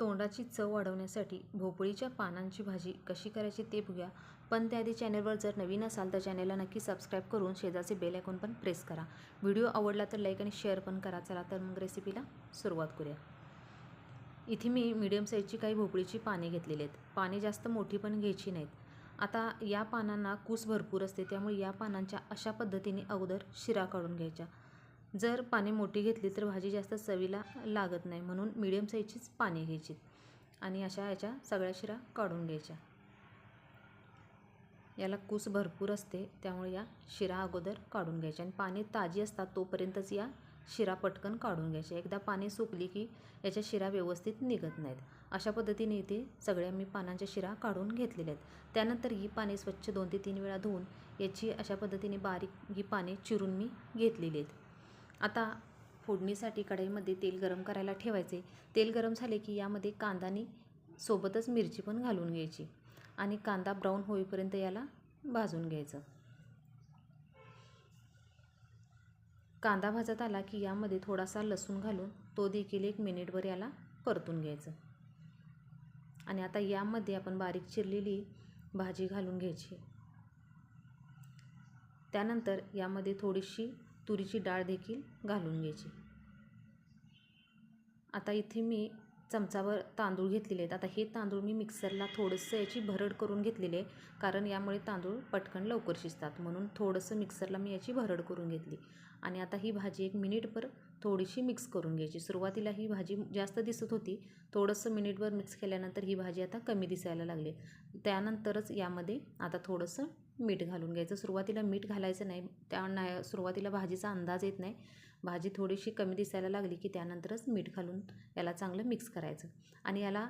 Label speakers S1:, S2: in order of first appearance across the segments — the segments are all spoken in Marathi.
S1: तोंडाची चव वाढवण्यासाठी भोपळीच्या पानांची भाजी कशी करायची ते बघूया. पण त्याआधी चॅनलवर जर नवीन असाल तर चॅनलला नक्की सबस्क्राईब करून शेजारचे बेल आयकॉन पण प्रेस करा. व्हिडिओ आवडला तर लाईक आणि शेअर पण करा. चला तर मग रेसिपीला सुरुवात करूया. इथे मी मीडियम साईजची काही भोपळीची पाने घेतलेली आहेत. पाने जास्त मोठी पण घ्यायची नाहीत. आता या पानांना कूस भरपूर असते त्यामुळे या पानांच्या अशा पद्धतीने अगोदर शिरा काढून घ्यायच्या. जर पाने मोठी घेतली तर भाजी जास्त चवीला लागत नाही म्हणून मिडियम साईजचीच पाने घ्यायची आणि अशा याच्या सगळ्या शिरा काढून घ्यायच्या. याला कूस भरपूर असते त्यामुळे या शिरा अगोदर काढून घ्यायच्या आणि पाने ताजी असतात तोपर्यंतच या शिरा पटकन काढून घ्यायच्या. एकदा पाने सुकली की याच्या शिरा व्यवस्थित निघत नाहीत. अशा पद्धतीने इथे सगळ्या मी पानांच्या शिरा काढून घेतलेल्या आहेत. त्यानंतर ही पाने स्वच्छ दोन ते तीन वेळा धुवून याची अशा पद्धतीने बारीक ही पाने चिरून मी घेतलेली आहेत. आता फोडणीसाठी कढईमध्ये तेल गरम करायला ठेवायचे. तेल गरम झाले की यामध्ये कांदाने सोबतच मिरची पण घालून घ्यायची आणि कांदा ब्राऊन होईपर्यंत याला भाजून घ्यायचं. कांदा भाजत आला की यामध्ये थोडासा लसूण घालून तो देखील एक मिनिटभर याला परतून घ्यायचं. आणि आता यामध्ये आपण बारीक चिरलेली भाजी घालून घ्यायची. त्यानंतर यामध्ये थोडीशी तुरीची डाळ देखील घालून घ्यायची. आता इथे मी चमचावर तांदूळ घेतलेले आहेत. आता हे तांदूळ मी मिक्सरला थोडंसं याची भरड करून घेतलेली आहे कारण यामुळे तांदूळ पटकन लवकर शिजतात. म्हणून थोडंसं मिक्सरला मी याची भरड करून घेतली. आणि आता ही भाजी एक मिनिटभर थोडीशी मिक्स करून घ्यायची. सुरुवातीला ही भाजी जास्त दिसत होती. थोडंसं मिनिटभर मिक्स केल्यानंतर ही भाजी आता कमी दिसायला लागली. त्यानंतरच यामध्ये आता थोडंसं मीठ घालून घ्यायचं. सुरुवातीला मीठ घालायचं नाही. त्या नाही सुरुवातीला भाजीचा अंदाज येत नाही. भाजी थोडीशी कमी दिसायला लागली की त्यानंतरच मीठ घालून याला चांगलं मिक्स करायचं. आणि याला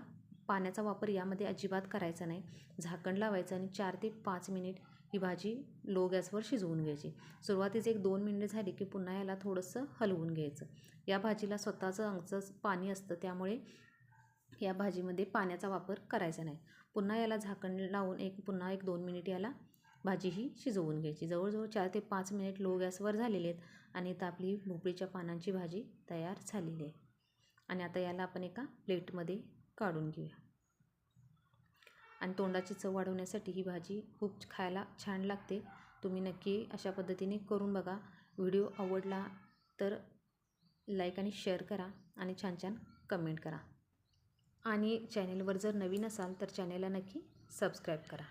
S1: पाण्याचा वापर यामध्ये अजिबात करायचा नाही. झाकण लावायचं आणि चार ते पाच मिनिट ही भाजी लो गॅसवर शिजवून घ्यायची. सुरुवातीचे एक दोन मिनिटं झाली की पुन्हा याला थोडंसं हलवून घ्यायचं. या भाजीला स्वतःचं अंगचं पाणी असतं त्यामुळे या भाजीमध्ये पाण्याचा वापर करायचा नाही. पुन्हा याला झाकण लावून एक पुन्हा एक दोन मिनिट याला भाजी ही शिजवून घ्यायची. जवळजवळ चार ते पाच मिनिट लो गॅसवर झालेले आहेत आणि आता आपली भोपळीच्या पानांची भाजी तयार झालेली आहे. आणि आता याला आपण एका प्लेटमध्ये काढून घेऊया. आणि तोंडाची चव वाढवण्यासाठी ही भाजी खूप खायला छान लागते. तुम्ही नक्की अशा पद्धतीने करून बघा. व्हिडिओ आवडला तर लाईक आणि शेअर करा आणि छान छान कमेंट करा. आणि चॅनेलवर जर नवीन असाल तर चॅनेलला नक्की सबस्क्राईब करा.